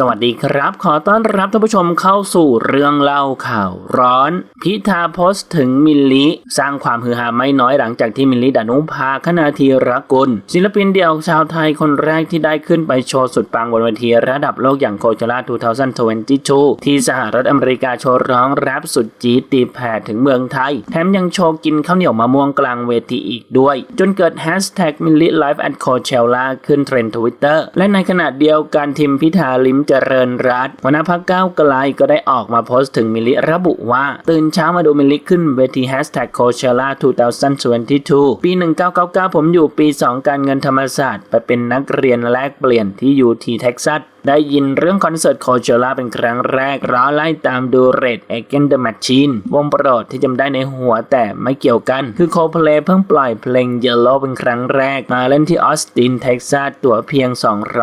สวัสดีครับ ขอต้อนรับท่านผู้ชมเข้าสู่เรื่องเล่าข่าวร้อน พิธาโพสต์ถึงมิลลิสร้างความฮือฮาไม่น้อยหลังจากที่มิลลิดานุภาคณาธีรกุล ศิลปินเดี่ยวชาวไทยคนแรกที่ได้ขึ้นไปโชว์สุดปังบนเวทีระดับโลกอย่างโคเชล่า2022 ที่สหรัฐอเมริกาโชว์ร้องแรปสุดจี๊ดตีแผ่ถึงเมืองไทย แถมยังโชว์กินข้าวเหนียวมะม่วงกลางเวทีอีกด้วย จนเกิดแฮชแท็กมิลลิไลฟ์แอดโคเชล่าขึ้นเทรนด์ทวิตเตอร์และในขณะเดียวกันทีมพิธาลิมเจริญรัตน์หัวหน้าพักก้าวไกลก็ได้ออกมาโพสต์ถึงมิลิระบุว่า ตื่นเช้ามาดูมิลิขึ้นเวทีแฮชแท็กโคเชล่า2022 ปี 1999 ผมอยู่ปี 2 การเงินธรรมศาสตร์ ไปเป็นนักเรียนแลกเปลี่ยนที่ยูทีเท็กซัส ได้ยินเรื่องคอนเสิร์ตโคเชล่าเป็นครั้งแรกร้อไล่ตามดูเรดเอเกนเดอะแมชชีนวงโปรดที่จำได้ในหัวแต่ไม่เกี่ยวกัน คือโคเพลเพิ่งปล่อยเพลง Yellow เป็นครั้งแรก มาเล่นที่ออสตินเท็กซัสตั๋วเพียง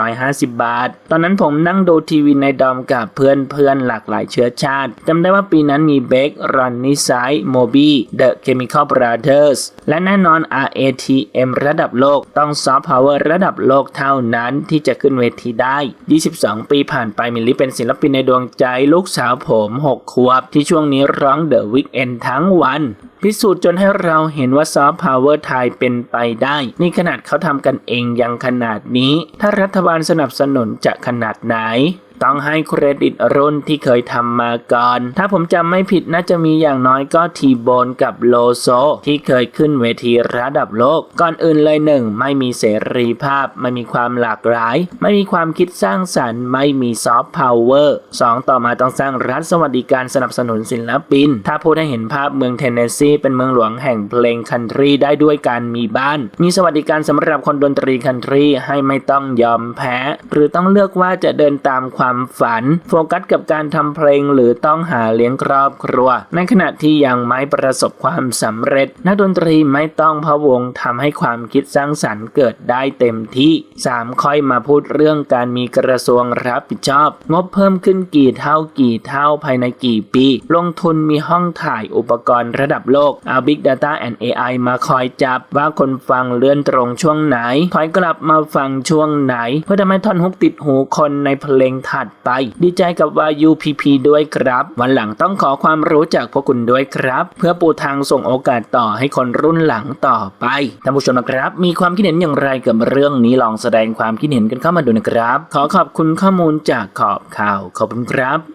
250 บาท ตอนนั้นผมนั่งดูทีวีในดอมกับเพื่อนเพื่อนๆหลากหลายเชื้อชาติจำได้ว่าปีนั้นมีเบครันนิไซโมบี้เดอะเคมิคอลบราเธอร์สและแน่นอน RATM ระดับโลกต้องซอฟต์พาวเวอร์ระดับโลกเท่านั้นที่จะขึ้นเวทีได้12 ปีผ่านไปมิลลิเป็นศิลปินในดวงใจลูกสาวผม 6 ขวบ ที่ช่วงนี้ร้อง The Weekend ทั้งวัน พิสูจน์จนให้เราเห็นว่าซอฟต์พาวเวอร์ไทยเป็นไปได้ นี่ขนาดเขาทำกันเองยังขนาดนี้ ถ้ารัฐบาลสนับสนุนจะขนาดไหนต้องให้เครดิตรุ่นที่เคยทำมาก่อน ถ้าผมจำไม่ผิดน่าจะมีอย่างน้อยก็ทีโบนกับโลโซ ที่เคยขึ้นเวทีระดับโลก ก่อนอื่นเลยหนึ่งไม่มีเสรีภาพ ไม่มีความหลากหลาย ไม่มีความคิดสร้างสรรค์ ไม่มีซอฟต์พาวเวอร์สองต่อมาต้องสร้างรัฐสวัสดิการสนับสนุนศิลปิน ถ้าพูดให้เห็นภาพเมืองเทนเนสซีเป็นเมืองหลวงแห่งเพลงคันทรีได้ด้วยการมีบ้าน มีสวัสดิการสำหรับคนดนตรีคันทรีให้ไม่ต้องยอมแพ้ หรือต้องเลือกว่าจะเดินตามความความฝัน โฟกัสกับการทำเพลงหรือต้องหาเลี้ยงครอบครัว ในขณะที่ยังไม่ประสบความสำเร็จ นักดนตรีไม่ต้องพะวงทำให้ความคิดสร้างสรรค์เกิดได้เต็มที่ 3. ค่อยมาพูดเรื่องการมีกระทรวงรับผิดชอบ งบเพิ่มขึ้นกี่เท่ากี่เท่าภายในกี่ปี ลงทุนมีห้องถ่ายอุปกรณ์ระดับโลกเอา Big Data and AI มาคอยจับว่าคนฟังเลื่อนตรงช่วงไหนถอยกลับมาฟังช่วงไหน เพื่อทำให้ท่อนฮุกติดหูคนในเพลงถัดไป ดีใจกับวายูพีพีด้วยครับ วันหลังต้องขอความรู้จากพวกคุณด้วยครับ เพื่อปูทางส่งโอกาสต่อให้คนรุ่นหลังต่อไปท่านผู้ชมนะครับ มีความคิดเห็นอย่างไรกับเรื่องนี้ลองแสดงความคิดเห็นกันเข้ามาดูนะครับ ขอขอบคุณข้อมูลจากขอบข่าวขอบคุณครับ